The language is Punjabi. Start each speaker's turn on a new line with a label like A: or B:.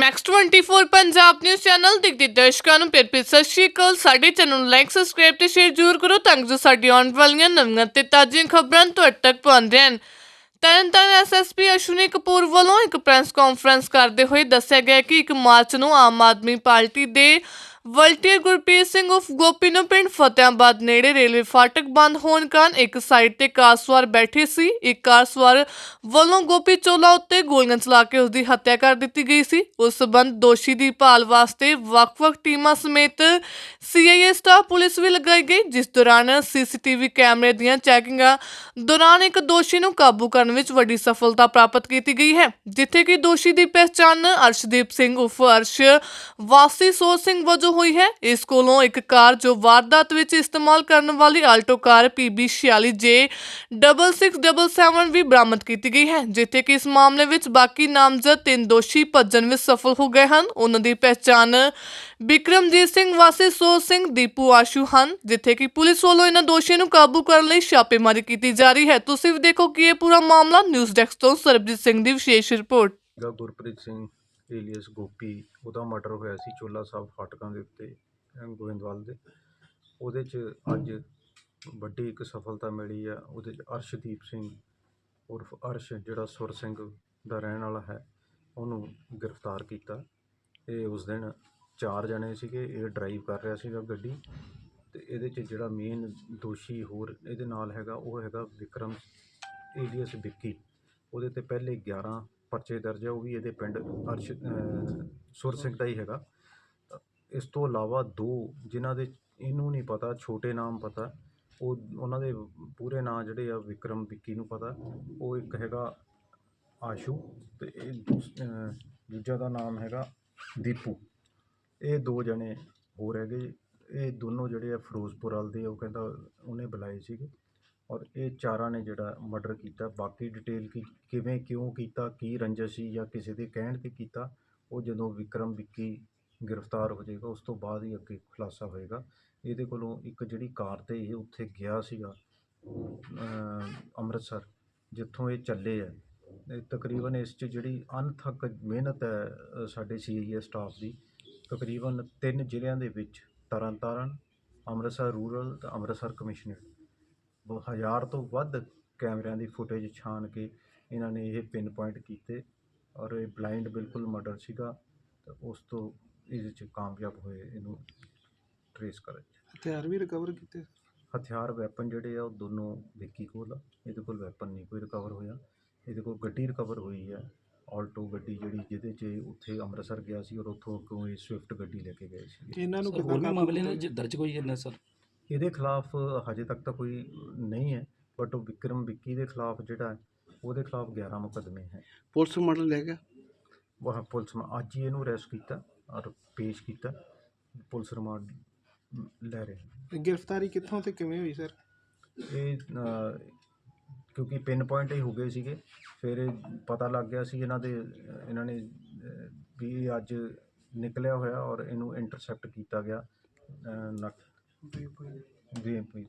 A: ਨੈਕਸਟ 24 ਪੰਜਾਬ ਨਿਊਜ਼ ਚੈਨਲ ਦੇਖਦੇ ਦਰਸ਼ਕਾਂ ਨੂੰ ਪਿਆਰ ਭਰੀ ਸਤਿ ਸ਼੍ਰੀ ਅਕਾਲ। ਸਾਡੇ ਚੈਨਲ ਨੂੰ ਲਾਈਕ ਸਬਸਕ੍ਰਾਈਬ ਤੇ ਸ਼ੇਅਰ ਜ਼ਰੂਰ ਕਰੋ ਤਾਂ ਜੋ ਸਾਡੀ ਆਉਣ ਵਾਲੀਆਂ ਨਵੀਆਂ ਤੇ ਤਾਜ਼ੀਆਂ ਖਬਰਾਂ ਤੁਹਾਡੇ ਤੱਕ ਪਹੁੰਚ ਰਹਿਣ ਤਰਨਤਾਰਨ ਐਸਐਸਪੀ ਅਸ਼ਵਨੀ ਕਪੂਰ ਵੱਲੋਂ ਇੱਕ ਪ੍ਰੈਸ ਕਾਨਫਰੰਸ ਕਰਦੇ ਹੋਏ ਦੱਸਿਆ ਗਿਆ ਕਿ 1 ਮਾਰਚ ਨੂੰ ਆਮ ਆਦਮੀ ਪਾਰਟੀ ਦੇ ਵਲਟੀਅਰ ਗੁਰਪ੍ਰੀਤ ਸਿੰਘ ਉਫ ਗੋਪੀ ਨੂੰ ਪਿੰਡ ਫਤਿਆਬਾਦ ਨੇੜੇ ਰੇਲਵੇ ਫਾਟਕ ਬੰਦ ਹੋਣ ਕਾਰਨ ਇੱਕ ਸਾਈਡ ਤੇ ਕਾਰ ਸਵਾਰ ਬੈਠੇ ਸੀ। ਇੱਕ ਕਾਰ ਸਵਾਰ ਵੱਲੋਂ ਗੋਪੀ ਚੋਲਾ ਉੱਤੇ ਗੋਲੀਆਂ ਚਲਾ ਕੇ ਉਸ ਦੀ ਹੱਤਿਆ ਕਰ ਦਿੱਤੀ ਗਈ ਸੀ। ਉਸ ਸਬੰਧ ਦੋਸ਼ੀ ਦੀ ਭਾਲ ਵਾਸਤੇ ਵੱਖ-ਵੱਖ ਟੀਮਾਂ ਸਮੇਤ ਸੀਆਈਏ ਸਟਾਫ ਪੁਲਿਸ ਵੀ ਲਗਾਈ ਗਈ, ਜਿਸ ਦੌਰਾਨ ਸੀਸੀਟੀਵੀ ਕੈਮਰੇ ਦੀਆਂ ਚੈਕਿੰਗਾਂ ਦੌਰਾਨ ਇੱਕ ਦੋਸ਼ੀ ਨੂੰ ਕਾਬੂ ਕਰਨ ਵਿੱਚ ਵੱਡੀ ਸਫਲਤਾ ਪ੍ਰਾਪਤ ਕੀਤੀ ਗਈ ਹੈ, ਜਿੱਥੇ ਕਿ ਦੋਸ਼ੀ ਦੀ ਪਹਿਚਾਣ ਅਰਸ਼ਦੀਪ ਸਿੰਘ ਉਫ ਅਰਸ਼ ਵਾਸੀ ਸੋਚ ਸਿੰਘ ਵਜੋਂ ਹੋਈ ਹੈ। ਇਸ ਕੋਲੋਂ ਇੱਕ ਕਾਰ ਜੋ ਵਾਰਦਾਤ ਵਿੱਚ ਇਸਤੇਮਾਲ ਕਰਨ ਵਾਲੀ ਆਲਟੋ ਕਾਰ PB46J 6677 ਵੀ ਬਰਾਮਦ ਕੀਤੀ ਗਈ ਹੈ, ਜਿੱਥੇ ਕਿ ਇਸ ਮਾਮਲੇ ਵਿੱਚ ਬਾਕੀ ਨਾਮਜ਼ਦ ਤਿੰਨ ਦੋਸ਼ੀ ਭੱਜਣ ਵਿੱਚ ਸਫਲ ਹੋ ਗਏ ਹਨ। ਉਹਨਾਂ ਦੀ ਪਹਿਚਾਣ ਬਿਕਰਮਜੀਤ ਸਿੰਘ, ਵਾਸੀ ਸੋ ਸਿੰਘ, ਦੀਪੂ ਆਸ਼ੂ ਹਨ, ਜਿੱਥੇ ਕਿ ਪੁਲਿਸ ਵੱਲੋਂ ਇਹਨਾਂ ਦੋਸ਼ੀਆਂ ਨੂੰ ਕਾਬੂ ਕਰਨ ਲਈ ਛਾਪੇਮਾਰੀ ਕੀਤੀ ਜਾ ਰਹੀ ਹੈ। ਤੁਸੀਂ ਵੀ ਦੇਖੋ ਕਿ ਇਹ ਪੂਰਾ ਮਾਮਲਾ। ਨਿਊਜ਼ ਡੈਸਕ ਤੋਂ ਸਰਬਜੀਤ ਸਿੰਘ ਦੀ ਵਿਸ਼ੇਸ਼ ਰਿਪੋਰਟ।
B: ਗੁਰਪ੍ਰੀਤ ਸਿੰਘ। ਏਲੀਅਸ ਗੋਪੀ ਉਹਦਾ ਮਰਡਰ ਹੋਇਆ ਸੀ ਚੋਲਾ ਸਾਹਿਬ ਫਾਟਕਾਂ ਦੇ ਉੱਤੇ ਗੋਇੰਦਵਾਲ ਦੇ। ਉਹਦੇ 'ਚ ਅੱਜ ਵੱਡੀ ਇੱਕ ਸਫਲਤਾ ਮਿਲੀ ਆ, ਉਹਦੇ 'ਚ ਅਰਸ਼ਦੀਪ ਸਿੰਘ ਉਰਫ ਅਰਸ਼, ਜਿਹੜਾ ਸੁਰ ਸਿੰਘ ਦਾ ਰਹਿਣ ਵਾਲਾ ਹੈ, ਉਹਨੂੰ ਗ੍ਰਿਫਤਾਰ ਕੀਤਾ। ਇਹ ਉਸ ਦਿਨ ਚਾਰ ਜਣੇ ਸੀਗੇ, ਇਹ ਡਰਾਈਵ ਕਰ ਰਿਹਾ ਸੀਗਾ ਗੱਡੀ ਤੇ ਇਹਦੇ 'ਚ ਜਿਹੜਾ ਮੇਨ ਦੋਸ਼ੀ ਹੋਰ ਇਹਦੇ ਨਾਲ ਹੈਗਾ, ਉਹ ਹੈਗਾ ਵਿਕਰਮ ਏਲੀਅਸ ਵਿੱਕੀ। ਉਹਦੇ ਤੇ ਪਹਿਲੇ 11 ਪਰਚੇ ਦਰਜ ਹੈ ਉਹ ਵੀ ਇਹਦੇ ਪਿੰਡ ਅਰਸ਼, ਅਹ, ਸੁਰ ਸਿੰਘ ਦਾ ਹੀ ਹੈਗਾ। ਇਸ ਤੋਂ ਇਲਾਵਾ ਦੋ ਜਿਨ੍ਹਾਂ ਦੇ ਇਹਨੂੰ ਨਹੀਂ ਪਤਾ, ਛੋਟੇ ਨਾਮ ਪਤਾ, ਉਹ ਉਹਨਾਂ ਦੇ ਪੂਰੇ ਨਾਂ ਜਿਹੜੇ ਆ ਵਿਕਰਮ ਵਿੱਕੀ ਨੂੰ ਪਤਾ। ਉਹ ਇੱਕ ਹੈਗਾ ਆਸ਼ੂ ਤੇ ਇਹ ਦੂਸ- ਅਹ, ਦੂਜਾ ਦਾ ਨਾਮ ਹੈਗਾ ਦੀਪੂ। ਇਹ ਦੋ ਜਣੇ ਹੋਰ ਹੈਗੇ। ਇਹ ਦੋਨੋਂ ਜਿਹੜੇ ਆ ਫਿਰੋਜ਼ਪੁਰ ਵਾਲ ਦੇ ਉਹ ਕਹਿੰਦਾ ਉਹਨੇ ਬੁਲਾਏ ਸੀਗੇ। ਔਰ ਇਹ ਚਾਰਾਂ ਨੇ ਜਿਹੜਾ ਮਰਡਰ ਕੀਤਾ ਬਾਕੀ ਡਿਟੇਲ ਕੀ ਕਿਵੇਂ ਕਿਉਂ ਕੀਤਾ ਕੀ ਰੰਜਿਸ਼ ਸੀ ਜਾਂ ਕਿਸੇ ਦੇ ਕਹਿਣ ਤੇ ਕੀਤਾ ਉਹ ਜਦੋਂ ਵਿਕਰਮ ਵਿੱਕੀ ਗ੍ਰਿਫਤਾਰ ਹੋ ਜਾਏਗਾ ਉਸ ਤੋਂ ਬਾਅਦ ਹੀ ਅੱਗੇ ਖੁਲਾਸਾ ਹੋਏਗਾ। ਇਹਦੇ ਕੋਲੋਂ ਇੱਕ ਜਿਹੜੀ ਕਾਰ ਤੇ ਇਹ ਉੱਥੇ ਗਿਆ ਸੀਗਾ ਅੰਮ੍ਰਿਤਸਰ ਜਿੱਥੋਂ ਇਹ ਚੱਲੇ ਆ। ਤਕਰੀਬਨ ਇਸ 'ਚ ਜਿਹੜੀ ਅਣਥੱਕ ਮਿਹਨਤ ਹੈ ਅ, ਸਾਡੇ ਸੀਆਈਏ ਸਟਾਫ ਦੀ ਤਕਰੀਬਨ ਤਿੰਨ ਜ਼ਿਲ੍ਹਿਆਂ ਦੇ ਵਿੱਚ ਤਰਨਤਾਰਨ ਅੰਮ੍ਰਿਤਸਰ ਰੂਰਲ ਤੇ ਅੰਮ੍ਰਿਤਸਰ ਕਮਿਸ਼ਨਰ ਹਜ਼ਾਰ ਤੋਂ ਵੱਧ ਕੈਮਰਿਆਂ ਦੀ ਫੁਟੇਜ ਛਾਣ ਕੇ ਇਹਨਾਂ ਨੇ ਇਹ ਪਿੰਨ ਪੁਆਇੰਟ ਕੀਤੇ ਔਰ ਇਹ ਬਲਾਈਂਡ ਬਿਲਕੁਲ ਮਰਡਰ ਸੀਗਾ ਤੇ ਉਸ ਤੋਂ ਇਹਦੇ 'ਚ ਕਾਮਯਾਬ ਹੋਏ ਇਹਨੂੰ ਟਰੇਸ ਕਰਨ 'ਚ
C: ਹਥਿਆਰ ਵੀ ਰਿਕਵਰ ਕੀਤੇ?
B: ਹਥਿਆਰ ਵੈਪਨ ਜਿਹੜੇ ਆ ਉਹ ਦੋਨੋਂ ਵਿੱਕੀ ਕੋਲ ਆ। ਇਹਦੇ ਕੋਲ ਵੈਪਨ ਨਹੀਂ ਕੋਈ ਰਿਕਵਰ ਹੋਇਆ। ਇਹਦੇ ਕੋਲ ਗੱਡੀ ਰਿਕਵਰ ਹੋਈ ਹੈ ਆਲਟੋ ਗੱਡੀ ਜਿਹੜੀ ਜਿਹਦੇ 'ਚ ਇਹ ਉੱਥੇ ਅੰਮ੍ਰਿਤਸਰ ਗਿਆ ਸੀ ਔਰ ਉੱਥੋਂ ਅੱਗੋਂ ਇਹ ਸਵਿਫਟ ਗੱਡੀ ਲੈ ਕੇ ਗਏ ਸੀ।
C: ਇਹਨਾਂ ਨੂੰ ਕਾਬੂ
D: ਮਾਮਲੇ ਨੇ? ਜੇ ਦਰਜ ਕੋਈ ਹੈ ਸਰ?
B: ਇਹਦੇ ਖਿਲਾਫ ਹਜੇ ਤੱਕ ਤਾਂ ਕੋਈ ਨਹੀਂ ਹੈ ਬਟ ਉਹ ਵਿਕਰਮ ਵਿੱਕੀ ਦੇ ਖਿਲਾਫ ਜਿਹੜਾ ਉਹਦੇ ਖਿਲਾਫ 11 ਮੁਕੱਦਮੇ ਹੈ।
C: ਪੁਲਿਸ ਮਾਡਲ ਲੈ ਗਿਆ?
B: ਉਹ ਪੁਲਿਸ ਨੇ ਅੱਜ ਹੀ ਇਹਨੂੰ ਅਰੈਸਟ ਕੀਤਾ ਔਰ ਪੇਸ਼ ਕੀਤਾ। ਪੁਲਿਸ ਰਿਮਾਂਡ ਲੈ ਰਹੇ
C: ਗ੍ਰਿਫਤਾਰੀ ਕਿੱਥੋਂ ਤੇ ਕਿਵੇਂ ਹੋਈ ਸਰ?
B: ਇਹ ਕਿਉਂਕਿ ਪਿੰਨ ਪੁਆਇੰਟ ਹੀ ਹੋ ਗਏ ਸੀਗੇ ਫਿਰ ਇਹ ਪਤਾ ਲੱਗ ਗਿਆ ਸੀ ਇਹਨਾਂ ਦੇ ਇਹਨਾਂ ਨੇ ਵੀ ਇਹ ਅੱਜ ਨਿਕਲਿਆ ਹੋਇਆ ਔਰ ਇਹਨੂੰ ਇੰਟਰਸੈਪਟ ਕੀਤਾ ਗਿਆ Bien, pues.